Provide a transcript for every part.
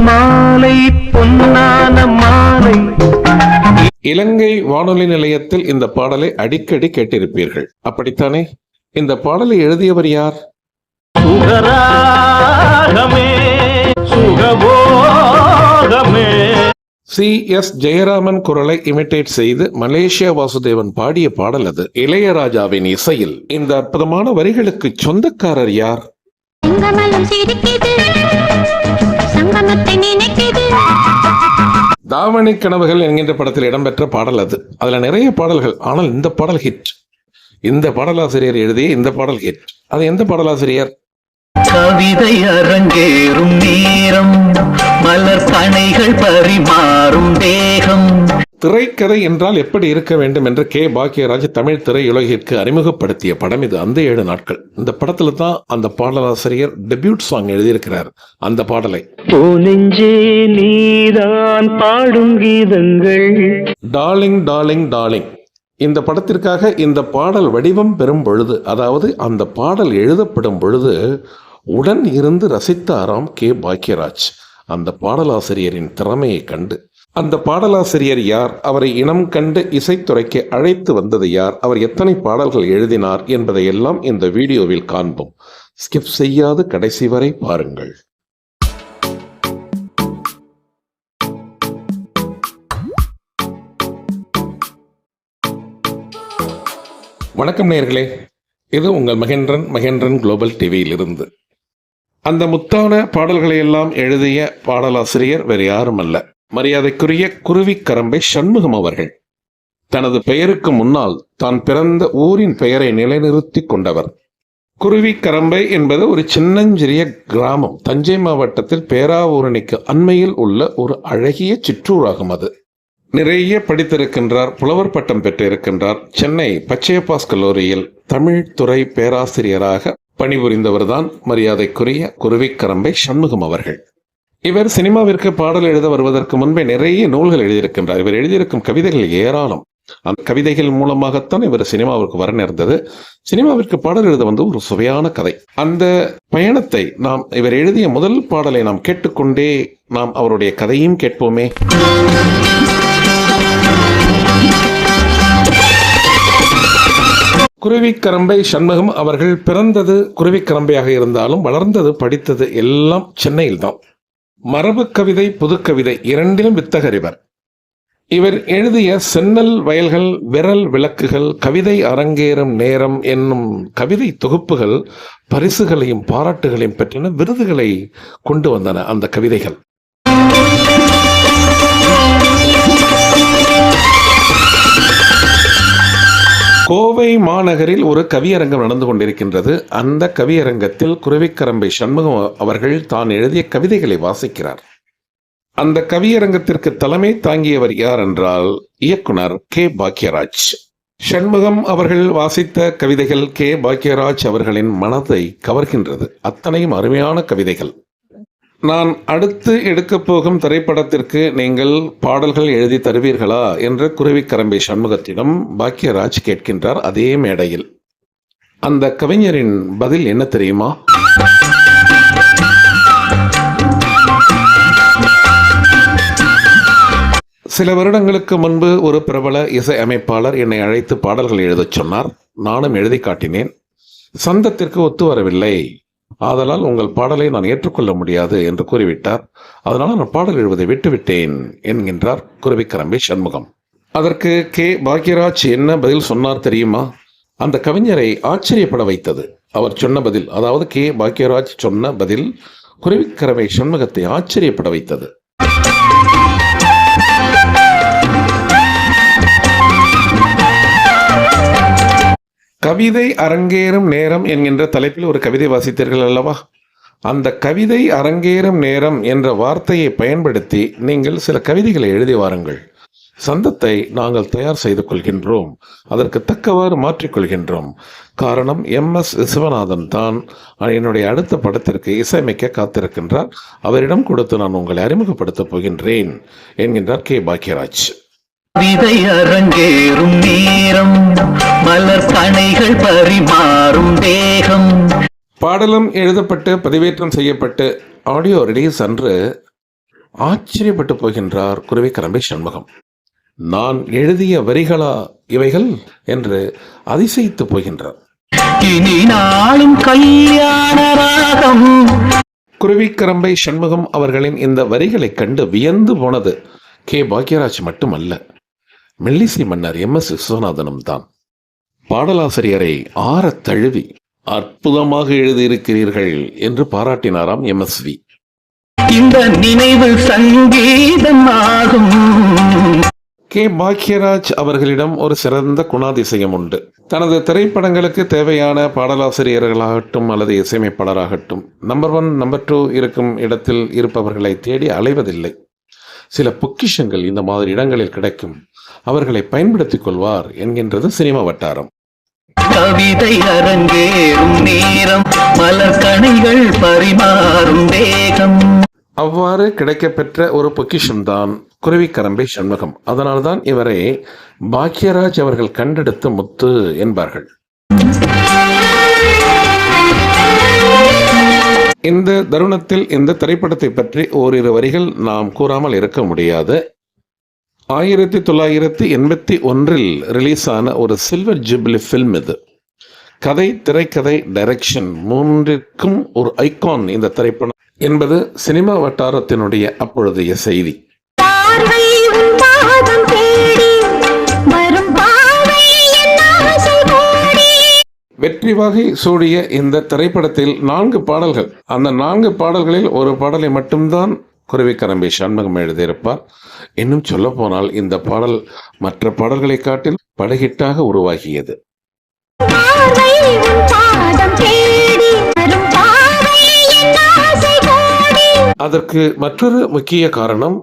மாலை பொன்னான மாலை. இலங்கை வானொலி நிலையத்தில் இந்த பாடலை அடிக்கடி கேட்டிருப்பீர்கள். அப்படித்தானே? இந்த பாடலை எழுதியவர் யார்? சி. எஸ். ஜெயராமன் குரலை இமிட்டேட் செய்து மலேசியா வாசுதேவன் பாடிய பாடல் அது. இளையராஜாவின் இசையில். இந்த அற்புதமான வரிகளுக்கு சொந்தக்காரர் யார்? தாவணி கனவுகள் என்கின்ற படத்தில் இடம்பெற்ற பாடல் அது. அதுல நிறைய பாடல்கள் ஆனால் இந்த பாடல் ஹிட் இந்த பாடலாசிரியர் எழுதிய இந்த பாடல் ஹிட் அது எந்த பாடலாசிரியர்? கவிதை அரங்கேறும் நேரம் மலர் கணைகள் பரிமாறும் தேகம். திரைக்கதை என்றால் எப்படி இருக்க வேண்டும் என்று கே. பாக்கியராஜ் தமிழ் திரையுலகிற்கு அறிமுகப்படுத்திய படம் இது. அந்த ஏழு நாட்கள். இந்த படத்துல தான் அந்த பாடலாசிரியர் டெபியூட் சாங் எழுதியிருக்கிறார். அந்த பாடலை. நீதான் பாடும் கீதங்கள். டார்லிங் டார்லிங் டார்லிங் இந்த படத்திற்காக இந்த பாடல் வடிவம் பெறும் பொழுது அதாவது அந்த பாடல் எழுதப்படும் பொழுது உடன் இருந்து ரசித்தாராம் கே. பாக்கியராஜ் அந்த பாடலாசிரியரின் திறமையை கண்டு அந்த பாடலாசிரியர் யார்? அவரை இனம் கண்டு இசைத்துறைக்கு அழைத்து வந்தது யார்? அவர் எத்தனை பாடல்கள் எழுதினார் என்பதையெல்லாம் இந்த வீடியோவில் காண்போம். ஸ்கிப் செய்யாது கடைசி வரை பாருங்கள். வணக்கம் நேர்களே இது உங்கள் மகேந்திரன் மகேந்திரன் குளோபல் டிவியில் இருந்து அந்த முத்தான பாடல்களை எல்லாம் எழுதிய பாடலாசிரியர் வேறு யாரும் அல்ல மரியாதைக்குரிய குருவிக்கரம்பை சண்முகம் அவர்கள் தனது பெயருக்கு முன்னால் தான் பிறந்த ஊரின் பெயரை நிலைநிறுத்தி கொண்டவர். குருவிக்கரம்பை என்பது ஒரு சின்னஞ்சிறிய கிராமம். தஞ்சை மாவட்டத்தில் பேராவூரணிக்கு அண்மையில் உள்ள ஒரு அழகிய சிற்றூராகும் அது. நிறைய படித்திருக்கின்றார் புலவர் பட்டம் பெற்றிருக்கின்றார். சென்னை பச்சையப்பாஸ் கல்லூரியில் தமிழ் துறை பேராசிரியராக பணிபுரிந்தவர்தான் மரியாதைக்குரிய குருவிக்கரம்பை சண்முகம் அவர்கள். இவர் சினிமாவிற்கு பாடல் எழுத வருவதற்கு முன்பே நிறைய நூல்கள் எழுதியிருக்கின்றார். இவர் எழுதியிருக்கும் கவிதைகள் ஏராளம். அந்த கவிதைகள் மூலமாகத்தான் இவர் சினிமாவிற்கு வர நேர்ந்தது. சினிமாவிற்கு பாடல் எழுத வந்து ஒரு சுவையான கதை. அந்த பயணத்தை நாம் இவர் எழுதிய முதல் பாடலை நாம் கேட்டுக்கொண்டே நாம் அவருடைய கதையும் கேட்போமே. குருவிக்கரம்பை சண்முகம் அவர்கள் பிறந்தது குருவிக்கரம்பையாக இருந்தாலும் வளர்ந்தது படித்தது எல்லாம் சென்னையில் தான் மரபு கவிதை புதுக்கவிதை இரண்டிலும் வித்தகரிவர். இவர் எழுதிய சென்னல் வயல்கள் விரல் விளக்குகள் கவிதை அரங்கேறும் நேரம் என்னும் கவிதை தொகுப்புகள் பரிசுகளையும் பாராட்டுகளையும் பெற்றன விருதுகளை கொண்டு வந்தன அந்த கவிதைகள். கோவை மாநகரில் ஒரு கவியரங்கம் நடந்து கொண்டிருக்கின்றது. அந்த கவியரங்கத்தில் குருவிக்கரம்பை சண்முகம் அவர்கள் தான் எழுதிய கவிதைகளை வாசிக்கிறார். அந்த கவியரங்கத்திற்கு தலைமை தாங்கியவர் யார் என்றால் இயக்குனர் கே. பாக்யராஜ். சண்முகம் அவர்கள் வாசித்த கவிதைகள் கே. பாக்யராஜ் அவர்களின் மனதை கவர்கின்றது. அத்தனையும் அருமையான கவிதைகள். நான் அடுத்து எடுக்கப் போகும் திரைப்படத்திற்கு நீங்கள் பாடல்கள் எழுதி தருவீர்களா? என்று குருவிக்கரம்பை சண்முகத்திடம் பாக்யராஜ் கேட்கின்றார் அதே மேடையில். அந்த கவிஞரின் பதில் என்ன தெரியுமா? சில வருடங்களுக்கு முன்பு ஒரு பிரபல இசை அமைப்பாளர் என்னை அழைத்து பாடல்கள் எழுதச் சொன்னார். நானும் எழுதி காட்டினேன். சந்தத்திற்கு ஒத்து வரவில்லை. ஆதலால் உங்கள் பாடலை நான் ஏற்றுக்கொள்ள முடியாது என்று கூறிவிட்டார். அதனால் நான் பாடல் எழுவதை விட்டுவிட்டேன் என்கின்றார் குருவிக்கரம்பி சண்முகம். அதற்கு கே. பாக்யராஜ் என்ன பதில் சொன்னார் தெரியுமா? அந்த கவிஞரை ஆச்சரியப்பட வைத்தது. அவர் சொன்ன பதில் அதாவது கே. பாக்யராஜ் சொன்ன பதில் குருவிக்கரவை சண்முகத்தை ஆச்சரியப்பட வைத்தது. கவிதை அரங்கேறும் நேரம் என்கின்ற தலைப்பில் ஒரு கவிதை வாசித்தீர்கள் அல்லவா? அந்த கவிதை அரங்கேறும் நேரம் என்ற வார்த்தையை பயன்படுத்தி நீங்கள் சில கவிதைகளை எழுதி வாருங்கள். சந்தத்தை நாங்கள் தயார் செய்து கொள்கின்றோம். அதற்கு தக்கவாறு மாற்றிக்கொள்கின்றோம் காரணம் எம். எஸ். விசுவநாதன் தான் என்னுடைய அடுத்த படத்திற்கு இசையமைக்க காத்திருக்கின்றார். அவரிடம் கொடுத்து நான் உங்களை அறிமுகப்படுத்தப் போகின்றேன் என்கின்றார் கே. பாக்யராஜ். கவிதை அரங்கேறும் நேரம் மலர் கணைகள் பரிமாறும் தேகம் பாடலும் எழுதப்பட்டு பதிவேற்றம் செய்யப்பட்டு ஆடியோ ரிலீஸ் அன்று ஆச்சரியப்பட்டு போகின்றார் குருவிக்கரம்பை சண்முகம். நான் எழுதிய வரிகளா இவைகள் என்று அதிசயித்து போகின்றார். இனி நாளும் கல்யாண ராகம். குருவிக்கரம்பை சண்முகம் அவர்களின் இந்த வரிகளைக் கண்டு வியந்து போனது கே பாக்யராஜ் மட்டுமல்ல. மெல்லிசை மன்னர் எம் எஸ் விஸ்வநாதனும் தான். பாடலாசிரியரை ஆறத் தழுவி அற்புதமாக எழுதியிருக்கிறீர்கள் என்று பாராட்டினாராம் எம்எஸ்வி இந்த நினைவு சங்கீதம் ஆகும். கே. பாக்யராஜ் அவர்களிடம் ஒரு சிறந்த குணாதிசயம் உண்டு. தனது திரைப்படங்களுக்கு தேவையான பாடலாசிரியர்களாகட்டும் அல்லது இசையமைப்பாளராகட்டும் நம்பர் ஒன் நம்பர் டூ இருக்கும் இடத்தில் இருப்பவர்களை தேடி அலைவதில்லை. சில பொக்கிஷங்கள் இந்த மாதிரி இடங்களில் கிடைக்கும். அவர்களை பயன்படுத்திக் கொள்வார் என்கின்றது சினிமா வட்டாரம். கவிதை அரங்கேறும் நேரம் மலர் கணைகள் பரிமாறும் வேகம். அவ்வாறு கிடைக்கப்பெற்ற ஒரு பொக்கிஷம்தான் குருவிக்கரம்பை சண்முகம். அதனால்தான் இவரை பாக்யராஜ் அவர்கள் கண்டெடுத்த முத்து என்பார்கள். இந்த தருணத்தில் இந்த திரைப்படத்தை பற்றி ஓரிரு வரிகள் நாம் கூறாமல் இருக்க முடியாது. ஆயிரத்தி தொள்ளாயிரத்தி எண்பத்தி ஒன்றில் ரிலீஸ் ஆன ஒரு சில்வர் ஜூப்ளி ஃபில்ம் இது. கதை திரைக்கதை டைரக்ஷன் மூன்றிற்கும் ஒரு ஐகான் இந்த திரைப்படம் என்பது சினிமா வட்டாரத்தினுடைய அப்பொழுதைய செய்தி. வெற்றி வாகை சூடிய இந்த திரைப்படத்தில் நான்கு பாடல்கள். அந்த நான்கு பாடல்களில் ஒரு பாடலை மட்டும்தான் குருவிக்கரம்பி சண்முகம் எழுதியிருப்பார். இன்னும் சொல்ல போனால் இந்த பாடல் மற்ற பாடல்களை காட்டில் படகிட்டாக உருவாகியது. அதற்கு மற்றொரு முக்கிய காரணம்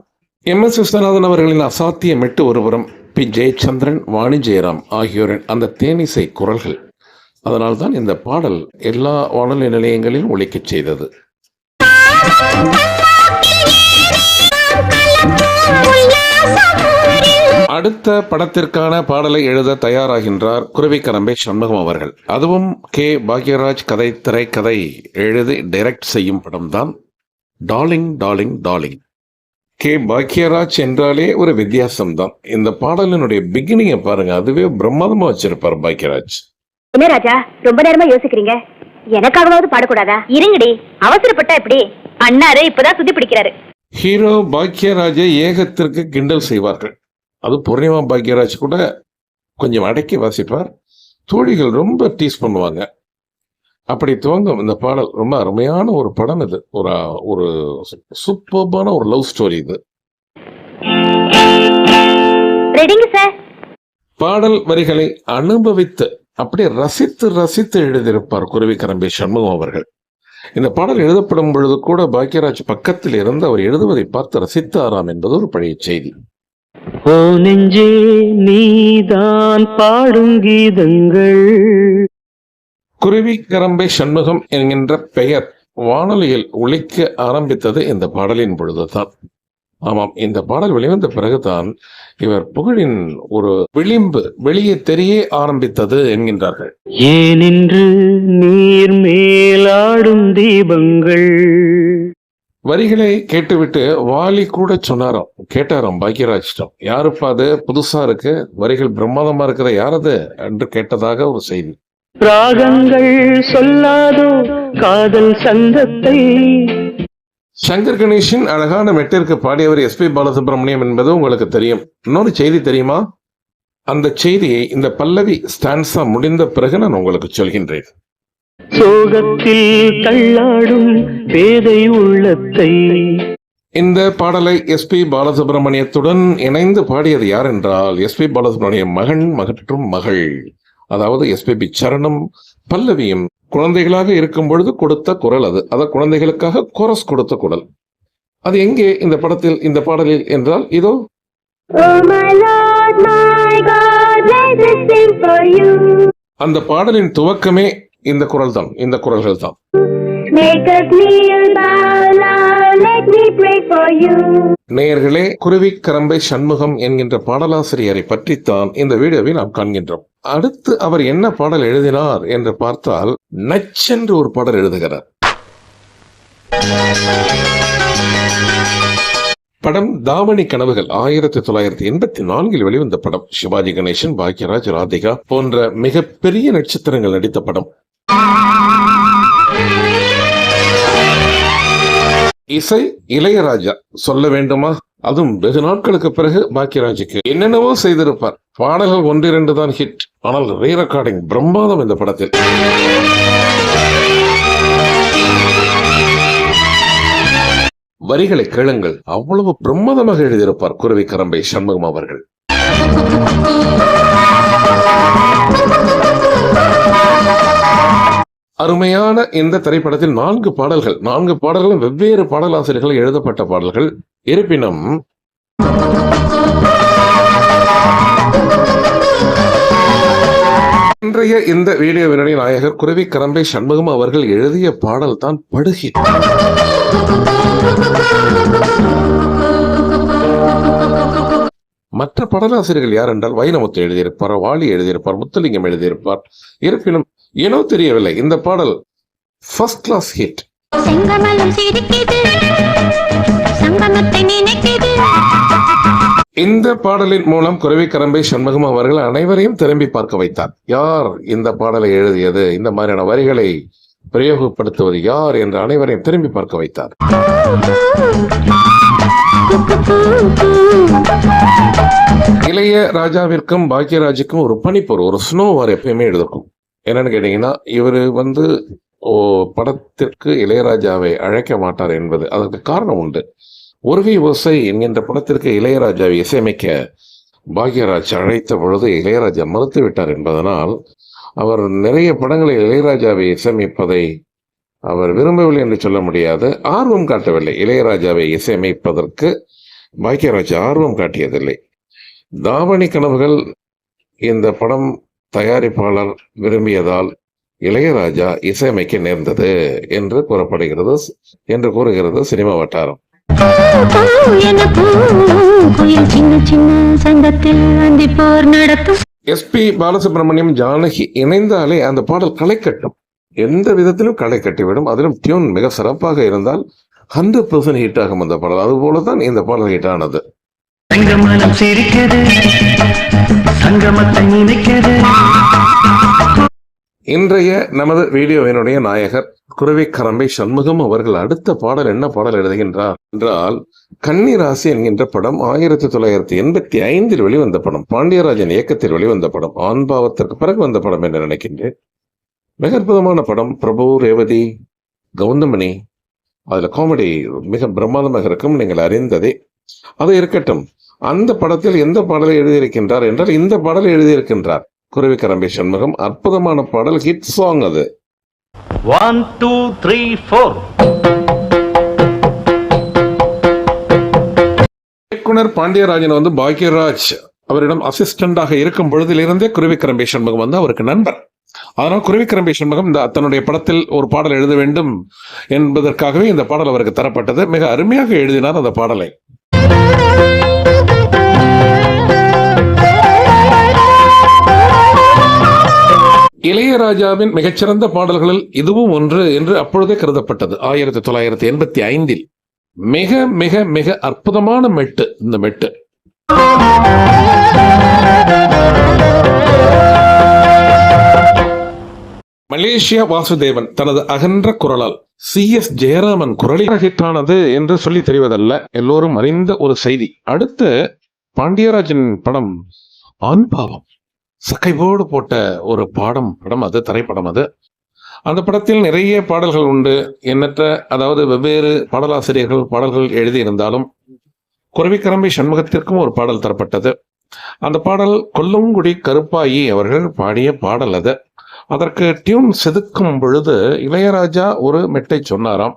எம் எஸ் விஸ்வநாதன் அவர்களின் அசாத்திய மெட்டு ஒருபுறம் பி. ஜெயச்சந்திரன் வாணி ஜெயராம் ஆகியோரின் அந்த தேனிசை குரல்கள். அதனால்தான் இந்த பாடல் எல்லா வானொலி நிலையங்களிலும் ஒலிக்கச் செய்தது. அடுத்த படத்திற்கான பாடலை எழுத தயாராகின்றார் குருவிக்கரம்பை சண்முகம் அவர்கள். அதுவும் கே. பாக்யராஜ் கதை திரைக்கதை எழுதி டைரக்ட் செய்யும் படம்தான். Darling darling darling K. Bhagyaraj என்றாலே ஒரு வித்தியாசம்தான். இந்த பாடலினுடைய பிகினிங்கை பாருங்க. அதுவே பிரம்மாதமா வச்சிருப்பார் பாக்யராஜ். என்ன ராஜா ரொம்ப நேரமா யோசிக்கிறீங்க? எனக்காகவாவது பாடக்கூடாதா? இருங்கடி அவசரப்பட்டா எப்படி? அண்ணாரு இப்பதான் சுத்தி பிடிக்கிறாரு. ஹீரோ பாக்யராஜை ஏகத்திற்கு கிண்டல் செய்வார்கள். அது பூர்ணிமா பாக்யராஜ் கூட கொஞ்சம் அடக்கி வாசிப்பார். தோழிகள் ரொம்ப டீஸ் பண்ணுவாங்க. அப்படி துவங்கும் இந்த பாடல் ரொம்ப அருமையான ஒரு படம் இது. ஒரு ஒரு சூப்பர்பான ஒரு லவ் ஸ்டோரி இது. பாடல் வரிகளை அனுபவித்து அப்படியே ரசித்து ரசித்து எழுதியிருப்பார் குருவிக்கரம்பி சண்முகம் அவர்கள். இந்த பாடல் எழுதப்படும் பொழுது கூட பாக்யராஜ் பக்கத்தில் இருந்து அவர் எழுதுவதை பார்த்து ரசித்தாராம் என்பது ஒரு பழைய செய்தி. ஓ நெஞ்சே நீதான் பாடும் கீதங்கள். குருவிக்கரம்பை சண்முகம் என்கின்ற பெயர் வானொலியில் ஒலிக்க ஆரம்பித்தது இந்த பாடலின் பொழுதுதான். ஆமாம் இந்த பாடல் வெளிவந்த பிறகுதான் இவர் புகழின் ஒரு விளிம்பு வெளியே தெரிய ஆரம்பித்தது என்கின்றார்கள். ஏனின்று நீர் மேலாடும் தீபங்கள்? வரிகளை கேட்டுவிட்டு வாலி கூட சொன்னாராம். கேட்டாராம் பாக்யராஜிடம். யாருப்பா அது? புதுசா இருக்கு. வரிகள் பிரம்மாதமா இருக்கிற யாரது என்று கேட்டதாக ஒரு செய்தி. ராகங்கள் சொல்லாதோ காதல் சங்கத்தை சங்கர் கணேஷின் அழகான மெட்டிற்கு பாடியவர் எஸ்பி பாலசுப்ரமணியம் என்பது உங்களுக்கு தெரியும். இன்னொரு செய்தி தெரியுமா? அந்த செய்தியை இந்த பல்லவி ஸ்டான்ஸா முடிந்த பிறகு நான் உங்களுக்கு சொல்கின்றேன். சோகத்தில் தள்ளாடும் பேதை உள்ளத்தை. இந்த பாடலை எஸ்பி பாலசுப்ரமணியத்துடன் இணைந்து பாடியது யார் என்றால் எஸ்பி பாலசுப்ரமணியம் மகன் மற்றும் மகள். அதாவது எஸ்பிபி சரணம் பல்லவியும் குழந்தைகளாக இருக்கும் பொழுது கொடுத்த குரல் அது. அதாவது குழந்தைகளுக்காக கோரஸ் கொடுத்த குரல். அது எங்கே இந்த படத்தில் இந்த பாடலில் என்றால் இதோ. Oh my Lord, my God, let us sing for you. அந்த பாடலின் துவக்கமே இந்த குரல் தான் இந்த குரல்கள் தான். நேயர்களே குருவி கரம்பை சண்முகம் என்கின்ற பாடலாசிரியரை பற்றித்தான் இந்த வீடியோவில் நாம் காண்கின்றோம். அடுத்து அவர் என்ன பாடல் எழுதினார் என்று பார்த்தால் நச்சென்று ஒரு பாடல் எழுதுகிறார். படம் தாவணி கனவுகள் ஆயிரத்தி தொள்ளாயிரத்தி எண்பத்தி நான்கில் வெளிவந்த படம். சிவாஜி கணேசன் பாக்யராஜ் ராதிகா போன்ற மிகப்பெரிய நட்சத்திரங்கள் நடித்த படம். இசை இளையராஜா சொல்ல வேண்டுமா? அதுவும் வெகு நாட்களுக்கு பிறகு பாக்கியராஜுக்கு. என்னென்னவோ செய்திருப்பார். பாடல்கள் ஒன்றிரண்டு தான் ஹிட் ஆனால் ரீ ரெக்கார்டிங் பிரம்மாதம் இந்த படத்தில். வரிகளை கேளுங்கள். அவ்வளவு பிரமாதமாக எழுதியிருப்பார் குருவி கரம்பை சண்முகம் அவர்கள். அருமையான இந்த திரைப்படத்தில் நான்கு பாடல்கள் நான்கு பாடல்களும் வெவ்வேறு பாடலாசிரியர்கள் எழுதப்பட்ட பாடல்கள். இருப்பினும் இன்றைய இந்த வீடியோவினுடைய நாயகர் குருவி கரம்பை சண்முகம் அவர்கள் எழுதிய பாடல் தான் படுகி. மற்ற பாடலாசிரியர்கள் யார் என்றால் வைரமுத்து எழுதியிருப்பார் வாலி எழுதியிருப்பார் முத்துலிங்கம் எழுதியிருப்பார். இருப்பினும் ஏனோ தெரியவில்லை. இந்த பாடல் ஃபர்ஸ்ட் கிளாஸ் ஹிட் இந்த பாடலின் மூலம் குருவி கரம்பை சண்முகம் அவர்கள் அனைவரையும் திரும்பி பார்க்க வைத்தார். யார் இந்த பாடலை எழுதியது? இந்த மாதிரியான வரிகளை பிரயோகப்படுத்துவது யார் என்று அனைவரையும் திரும்பி பார்க்க வைத்தார். இளைய ராஜாவிற்கும் பாக்யராஜுக்கும் ஒரு பனிப்பொரு ஒரு ஸ்னோவார் எப்பயுமே எழுதுக்கும் என்னன்னு கேட்டீங்கன்னா இவர் வந்து ஓ படத்திற்கு இளையராஜாவை அழைக்க மாட்டார் என்பது அதற்கு காரணம் உண்டு. ஒருவி ஓசை என்கின்ற படத்திற்கு இளையராஜாவை இசையமைக்க பாக்யராஜ் அழைத்த பொழுது இளையராஜா மறுத்து விட்டார் என்பதனால் அவர் நிறைய படங்களில் இளையராஜாவை இசையமைப்பதை அவர் விரும்பவில்லை என்று சொல்ல முடியாது. ஆர்வம் காட்டவில்லை. இளையராஜாவை இசையமைப்பதற்கு பாக்யராஜ் ஆர்வம் காட்டியதில்லை. தாவணி கனவுகள் இந்த படம் தயாரிப்பாளர் விரும்பியதால் இளையராஜா இசையமைக்க நேர்ந்தது என்று கூறப்படுகிறது என்று கூறுகிறது சினிமா வட்டாரம். எஸ்பி பாலசுப்ரமணியம் ஜானகி இணைந்தாலே அந்த பாடல் களை கட்டும் எந்த விதத்திலும் களை கட்டிவிடும் அதிலும் டியூன் மிக சிறப்பாக இருந்தால் ஹண்ட்ரட் பர்சன்ட் ஹிட் ஆகும் அந்த பாடல். அதுபோல தான் இந்த பாடல் ஹிட் ஆனது. சங்கமனம் சிரிக்கிறது சங்கமத்தை நினைக்கிறது. இன்றைய நமது வீடியோவினுடைய நாயகர் குருவி கரம்பை சண்முகம் அவர்கள் அடுத்த பாடல் என்ன பாடல் எழுதுகின்றார் என்றால் கன்னிராசி என்கின்ற படம் ஆயிரத்தி தொள்ளாயிரத்தி எண்பத்தி ஐந்தில் வெளிவந்த படம் பாண்டியராஜன் இயக்கத்தில் வெளிவந்த படம் ஆன்பாவத்திற்கு பிறகு வந்த படம் என்று நினைக்கின்றேன். மிக அற்புதமான படம். பிரபு ரேவதி கவுந்தமணி அதுல காமெடி மிக பிரமாதமாக இருக்கும். நீங்கள் அறிந்ததே. அது இருக்கட்டும். அந்த படத்தில் எந்த பாடலை எழுதியிருக்கின்றார் என்றால் இந்த பாடலை எழுதியிருக்கின்றார். குருவி கரம்பை சண்முகம் அற்புதமான பாடல் ஹிட் சாங் அது. ஒன் டூ த்ரீ ஃபோர் இயக்குனர் பாண்டியராஜன் வந்து பாக்யராஜ் அவரிடம் அசிஸ்டண்டாக இருக்கும் பொழுதிலிருந்தே குருவிக்கரம்பை சண்முகம் வந்து அவருக்கு நண்பர். அதனால் குருவிக்கரம்பை சண்முகம் இந்த தன்னுடைய படத்தில் ஒரு பாடல் எழுத வேண்டும் என்பதற்காகவே இந்த பாடல் அவருக்கு தரப்பட்டது. மிக அருமையாக எழுதினார் அந்த பாடலை. இளையராஜாவின் மிகச்சிறந்த பாடல்களில் இதுவும் ஒன்று என்று அப்பொழுதே கருதப்பட்டது. ஆயிரத்தி தொள்ளாயிரத்தி எண்பத்தி ஐந்தில் மிக மிக மிக அற்புதமான மெட்டு இந்த மெட்டு. மலேசியா வாசுதேவன் தனது அகன்ற குரலால் சி. எஸ். ஜெயராமன் குரலில் ஹிட்டானது என்று சொல்லி தெரிவதல்ல. எல்லோரும் அறிந்த ஒரு செய்தி. அடுத்து பாண்டியராஜன் படம் ஆண்பாவம் சக்கைவோடு போட்ட ஒரு பாடம் படம் அது திரைப்படம் அது. அந்த படத்தில் நிறைய பாடல்கள் உண்டு. எண்ணற்ற அதாவது வெவ்வேறு பாடலாசிரியர்கள் பாடல்கள் எழுதியிருந்தாலும் குறவிக்கரம்பை சண்முகத்திற்கும் ஒரு பாடல் தரப்பட்டது. அந்த பாடல் கொல்லுங்குடி கருப்பாயி அவர்கள் பாடிய பாடல் அது. அதற்கு டியூன் செதுக்கும் பொழுது இளையராஜா ஒரு மெட்டை சொன்னாராம்.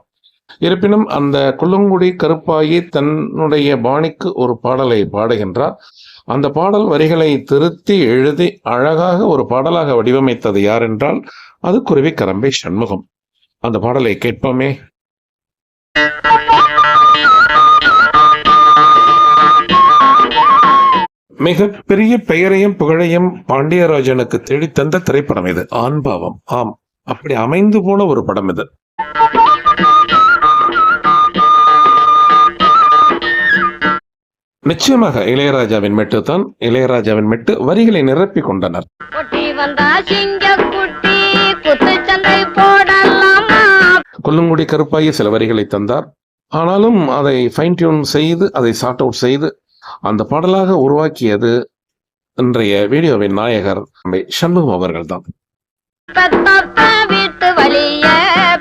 இருப்பினும் அந்த குள்ளங்குடி கருப்பாயி தன்னுடைய பாணிக்கு ஒரு பாடலை பாடுகின்றார். அந்த பாடல் வரிகளை திருத்தி எழுதி அழகாக ஒரு பாடலாக வடிவமைத்தது யார் என்றால் அது குருவி கரம்பை சண்முகம். அந்த பாடலை கேட்போமே. மிக பெரிய பெயரையும் புகழையும் பாண்டியராஜனுக்கு தேடித்தந்த திரைப்படம் இது. ஆண்பாவம் ஆம். அப்படி அமைந்து போன ஒரு படம் இது. நிச்சயமாக இளையராஜாவின் மெட்டு தான் இளையராஜாவின் மெட்டு வரிகளை நிரப்பி கொண்டனர். கொல்லுங்குடி கருப்பாயி சில வரிகளை தந்தார். ஆனாலும் அதை ஃபைன் டியூன் செய்து அதை சார்ட் அவுட் செய்து அந்த பாடலாக உருவாக்கியது இன்றைய வீடியோவின் நாயகர் நம்மை சண்முகம்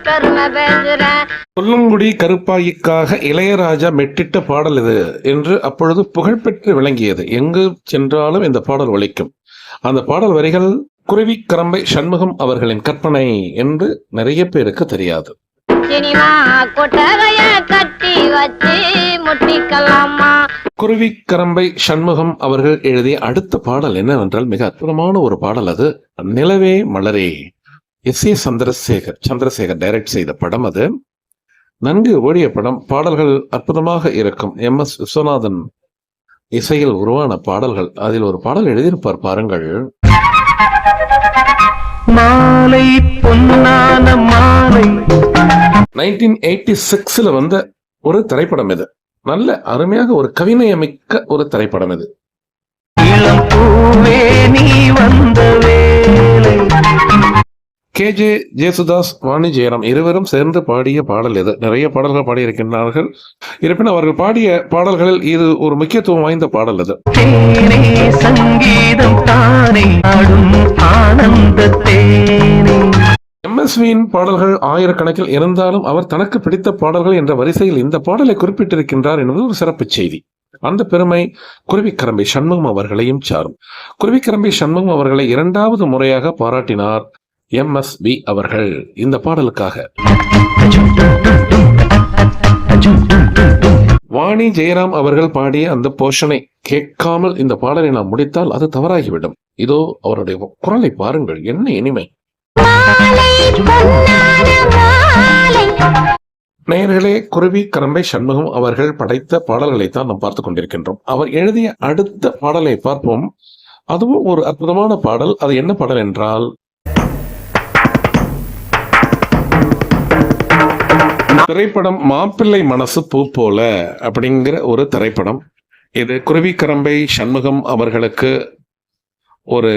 பெருமை பேசுறேன் கொல்லுங்குடி கருப்பாயிக்காக இளையராஜா மெட்டிட்ட பாடல் இது என்று அப்பொழுது புகழ்பெற்று விளங்கியது. எங்கு சென்றாலும் இந்த பாடல் ஒலிக்கும். அந்த பாடல் வரிகள் குருவி கரம்பை சண்முகம் அவர்களின் கற்பனை என்று நிறைய பேருக்கு தெரியாது. வச்சு முட்டிக்கலாமா? குருவி கரம்பை சண்முகம் அவர்கள் எழுதிய அடுத்த பாடல் என்னவென்றால் மிக அற்புதமான ஒரு பாடல் அது. Nilave Malare. S A Chandrasekhar Chandrasekhar direct செய்த படம் அது. நன்கு ஓடிய படம். பாடல்கள் அற்புதமாக இருக்கும். எம் எஸ் விஸ்வநாதன் இசையில் உருவான பாடல்கள். அதில் ஒரு பாடல் எழுதியிருப்பார் பாருங்கள். மாலை பொன்னான மாலை. நைன்டீன் எயிட்டி சிக்ஸ்ல வந்த ஒரு திரைப்படம் இது. நல்ல அருமையாக ஒரு கவிநயமிக்க ஒரு திரைப்படம் இது. கேஜே ஜேசுதாஸ் வாணி ஜெயராம் இருவரும் சேர்ந்து பாடிய பாடல் இது. நிறைய பாடல்கள் பாடியிருக்கின்றார்கள். இருப்பினும் அவர்கள் பாடிய பாடல்களில் இது ஒரு முக்கியத்துவம் வாய்ந்த பாடல் இது. சங்கீதம் தானே ஆடும் ஆனந்த தேனே பாடல்கள் ஆயிரக்கணக்கில் இருந்தாலும் அவர் தனக்கு பிடித்த பாடல்கள் என்ற வரிசையில் இந்த பாடலை குறிப்பிட்டிருக்கின்றார் என்பது ஒரு சிறப்பு செய்தி. அந்த பெருமை குருவிக்கரம்பை சண்முகம் அவர்களையும் சாரும். குருவிக்கரம்பை சண்முகம் அவர்களை இரண்டாவது முறையாக பாராட்டினார் எம் எஸ் வி அவர்கள். இந்த பாடலுக்காக. வாணி ஜெயராம் அவர்கள் பாடிய அந்த போஷனை கேட்காமல் இந்த பாடலை நாம் முடித்தால் அது தவறாகிவிடும். இதோ அவருடைய குரலை பாருங்கள். என்ன இனிமை. நேயர்களே குருவி கரம்பை சண்முகம் அவர்கள் படைத்த பாடல்களைத்தான் நாம் பார்த்து கொண்டிருக்கின்றோம். அவர் எழுதிய அடுத்த பாடலை பார்ப்போம். அதுவும் ஒரு அற்புதமான பாடல். அது என்ன பாடல் என்றால் திரைப்படம் மாப்பிள்ளை மனசு பூ போல அப்படிங்கிற ஒரு திரைப்படம். இது குருவி கரம்பை சண்முகம் அவர்களுக்கு ஒரு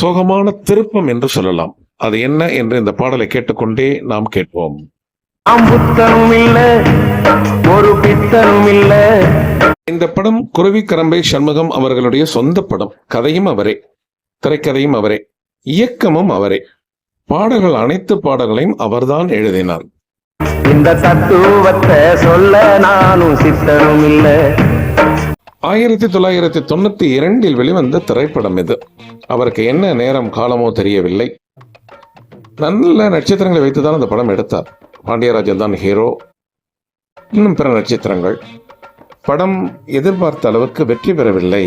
சோகமான திருப்பம் என்று சொல்லலாம். அது என்ன என்று இந்த பாடலை கேட்டுக்கொண்டே நாம் கேட்போம். அம்புத்தனும் இல்ல ஒரு பித்தனும் இல்ல இந்த படம் குருவி கரம்பை சண்முகம் அவர்களுடைய சொந்த படம். கதையும் அவரே திரைக்கதையும் அவரே இயக்கமும் அவரே. பாடல்கள் அனைத்து பாடல்களையும் அவர்தான் எழுதினார். இந்த தத்துவத்தை சொல்ல நானும் சித்தனும் இல்ல ஆயிரத்தி தொள்ளாயிரத்தி தொண்ணூத்தி இரண்டில் வெளிவந்த திரைப்படம் இது. அவருக்கு என்ன நேரம் காலமோ தெரியவில்லை. நல்ல நட்சத்திரங்களை வைத்துதான் அந்த படம் எடுத்தார். பாண்டியராஜன் தான் ஹீரோ இன்னும் பிற நட்சத்திரங்கள். படம் எதிர்பார்த்த அளவுக்கு வெற்றி பெறவில்லை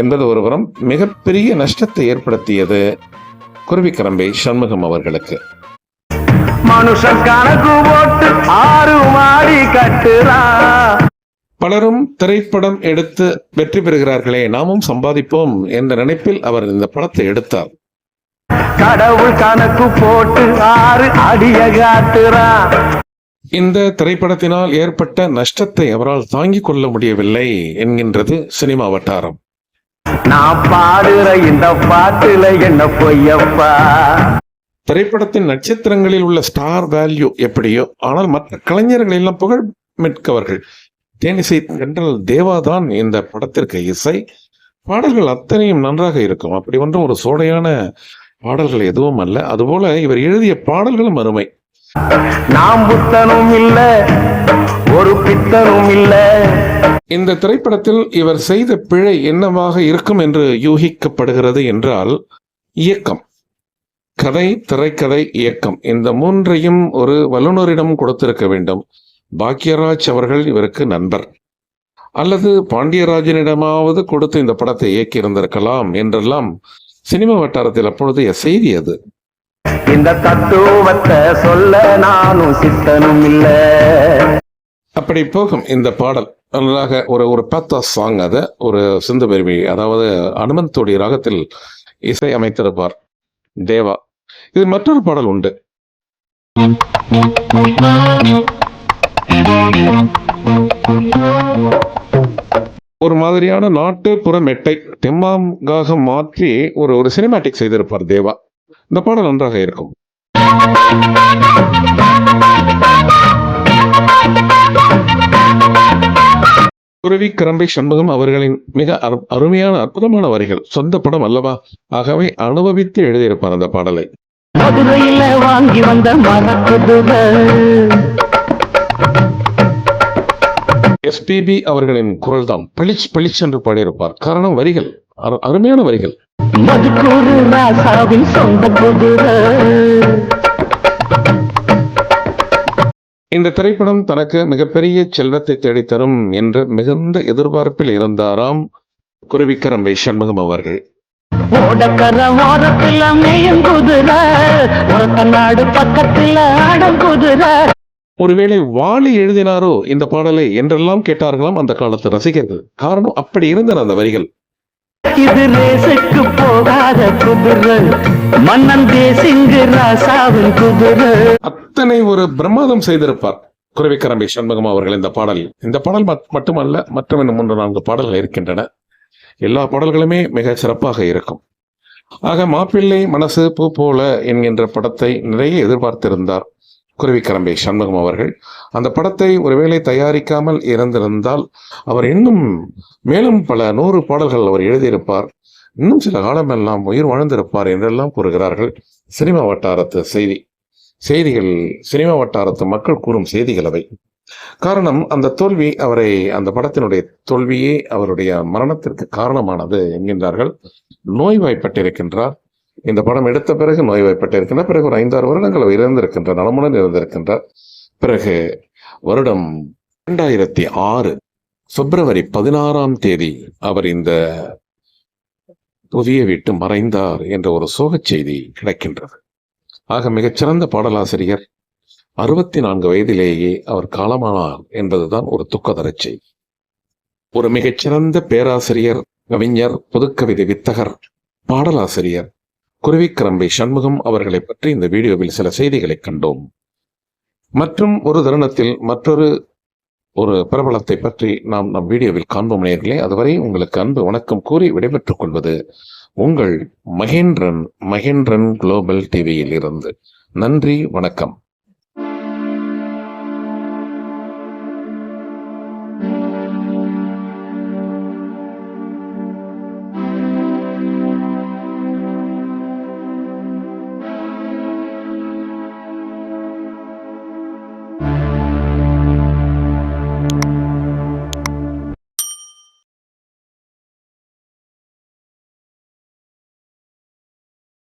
என்பது ஒருபுறம் மிகப்பெரிய நஷ்டத்தை ஏற்படுத்தியது குருவிக்கரம்பை சண்முகம் அவர்களுக்கு. மனுஷன் கணக்கு போட்டு ஆறு மாடி கட்டுறான் பலரும் திரைப்படம் எடுத்து வெற்றி பெறுகிறார்களே நாமும் சம்பாதிப்போம் என்ற நினைப்பில் அவர் இந்த படத்தை எடுத்தார். கடவுள் கணக்கு போட்டு ஆறு அடிய காட்டுறான் இந்த திரைப்படத்தினால் ஏற்பட்ட நஷ்டத்தை அவரால் தாங்கிக் கொள்ள முடியவில்லை என்கின்றது சினிமா வட்டாரம். நான் பாடுற இந்த பாட்டுல என்ன பொய்யப்பா? திரைப்படத்தின் நட்சத்திரங்களில் உள்ள ஸ்டார் வேல்யூ எப்படியோ? ஆனால் மற்ற கலைஞர்கள் எல்லாம் புகழ் மிக்கவர்கள். தேனிசை தென்றல் தேவாதான் இந்த படத்திற்கு இசை. பாடல்கள் அத்தனையும் நன்றாக இருக்கும். அப்படி ஒன்றும் ஒரு சோடையான பாடல்கள் எதுவும் அல்ல. அதுபோல இவர் எழுதிய பாடல்களும் அருமை. நாம் புத்தனும் இல்ல ஒரு பித்தனும் இல்ல. இந்த திரைப்படத்தில் இவர் செய்த பிழை என்னவாக இருக்கும் என்று யூகிக்கப்படுகிறது என்றால் இயக்கம். கதை திரைக்கதை இயக்கம். இந்த மூன்றையும் ஒரு வல்லுநரிடம் கொடுத்திருக்க வேண்டும். பாக்யராஜ் அவர்கள் இவருக்கு நண்பர். அல்லது பாண்டியராஜனிடமாவது கொடுத்து இந்த படத்தை இயக்கியிருந்திருக்கலாம் என்றெல்லாம் சினிமா வட்டாரத்தில் அப்பொழுது செய்தி அது. இந்த தத்துவத்தை சொல்ல நானும் சித்தனும் இல்ல. அப்படி போகும் இந்த பாடல். நன்றாக ஒரு ஒரு பேத்தா சாங் அது ஒரு சிந்து பெருவி அதாவது அனுமந்தோடி ராகத்தில் இசை அமைத்திருப்பார் தேவா. இது மற்றொரு பாடல் உண்டு. ஒரு மாதிரியான நாட்டுப்புற மெட்டை தெம்மாங்காக மாற்றி ஒரு ஒரு சினிமேட்டிக் செய்திருப்பார் தேவா. இந்த பாடல் நன்றாக இருக்கும். குருவி கிரம்பை சண்முகம் அவர்களின் மிக அரு- அருமையான அற்புதமான வரிகள். சொந்த படம் அல்லவா? ஆகவே அனுபவித்து எழுதியிருப்பார் அந்த பாடலை. மதுரையில வாங்கி வந்த மரக்குதுரை எஸ்பிபி அவர்களின் குரல் தான் பளிச் பளிச் என்று பாடியிருப்பார். காரணம் வரிகள். அரு- அருமையான வரிகள். இந்த திரைப்படம் தனக்கு மிகப்பெரிய செல்வத்தை தேடித்தரும் என்று மிகுந்த எதிர்பார்ப்பில் இருந்தாராம் குருவிக்கரம்பை சண்முகம் அவர்கள். ஓடக்கர ஓரத்துல மேயும் குதிரை நாடு பக்கத்துல ஆடும் குதிரை. ஒருவேளை வாலி எழுதினாரோ இந்த பாடலை என்றெல்லாம் கேட்டார்களாம் அந்த காலத்து ரசிகர்கள். காரணம் அப்படி இருந்தன அந்த வரிகள். இது ரேசுக்கு போகாத குதிரை மன்னன் தேசிங்கு ராசாவின் குதிரை அத்தனை ஒரு பிரம்மாதம் செய்திருப்பார். குருவிக்கரம்பை சண்முகம் அவர்கள் இந்த பாடல். இந்த பாடல் மட்- மட்டுமல்ல மற்றும் இன்னும் மூன்று நான்கு பாடல்கள் இருக்கின்றன. எல்லா பாடல்களுமே மிக சிறப்பாக இருக்கும். ஆக மாப்பிள்ளை மனசு பூ போல என்கின்ற படத்தை நிறைய எதிர்பார்த்திருந்தார். குருவிக்கரம்பை சண்முகம் அவர்கள் அந்த படத்தை ஒருவேளை தயாரிக்காமல் இறந்திருந்தால் அவர் இன்னும் மேலும் பல நூறு பாடல்கள் அவர் எழுதியிருப்பார். இன்னும் சில காலமெல்லாம் உயிர் வாழ்ந்திருப்பார் என்றெல்லாம் கூறுகிறார்கள். சினிமா வட்டாரத்து செய்தி. செய்திகள் சினிமா வட்டாரத்து மக்கள் கூறும் செய்திகள் அவை. காரணம் அந்த தோல்வி அவரை அந்த படத்தினுடைய தோல்வியே அவருடைய மரணத்திற்கு காரணமானது என்கின்றார்கள். நோய்வாய்ப்பட்டிருக்கின்றார். இந்த படம் எடுத்த பிறகு நோய்வாய்ப்பட்டிருக்கின்ற பிறகு ஒரு ஐந்தாறு வருடங்கள் இறந்திருக்கின்ற நலமுடன் இருந்திருக்கின்றார் பிறகு வருடம் இரண்டாயிரத்தி ஆறு பிப்ரவரி பதினாறாம் தேதி அவர் இந்த புதிய விட்டு மறைந்தார் என்ற ஒரு சோகச் செய்தி கிடைக்கின்றது. ஆக மிகச்சிறந்த பாடலாசிரியர் அறுபத்தி நான்கு வயதிலேயே அவர் காலமானார் என்பதுதான் ஒரு துக்கதரச் செய்தி. ஒரு மிகச்சிறந்த பேராசிரியர் கவிஞர் புதுக்கவிதை வித்தகர் பாடலாசிரியர் குருவிக்கிரம்பை சண்முகம் அவர்களை பற்றி இந்த வீடியோவில் சில செய்திகளை கண்டோம். மற்றும் ஒரு தருணத்தில் மற்றொரு ஒரு பிரபலத்தை பற்றி நாம் நம் வீடியோவில் காண்போம் நேர்களே அதுவரை உங்களுக்கு அன்பு வணக்கம் கூறி விடைபெற்றுக் கொள்வது உங்கள் மகேந்திரன் மகேந்திரன் குளோபல் டிவியில் இருந்து நன்றி வணக்கம்.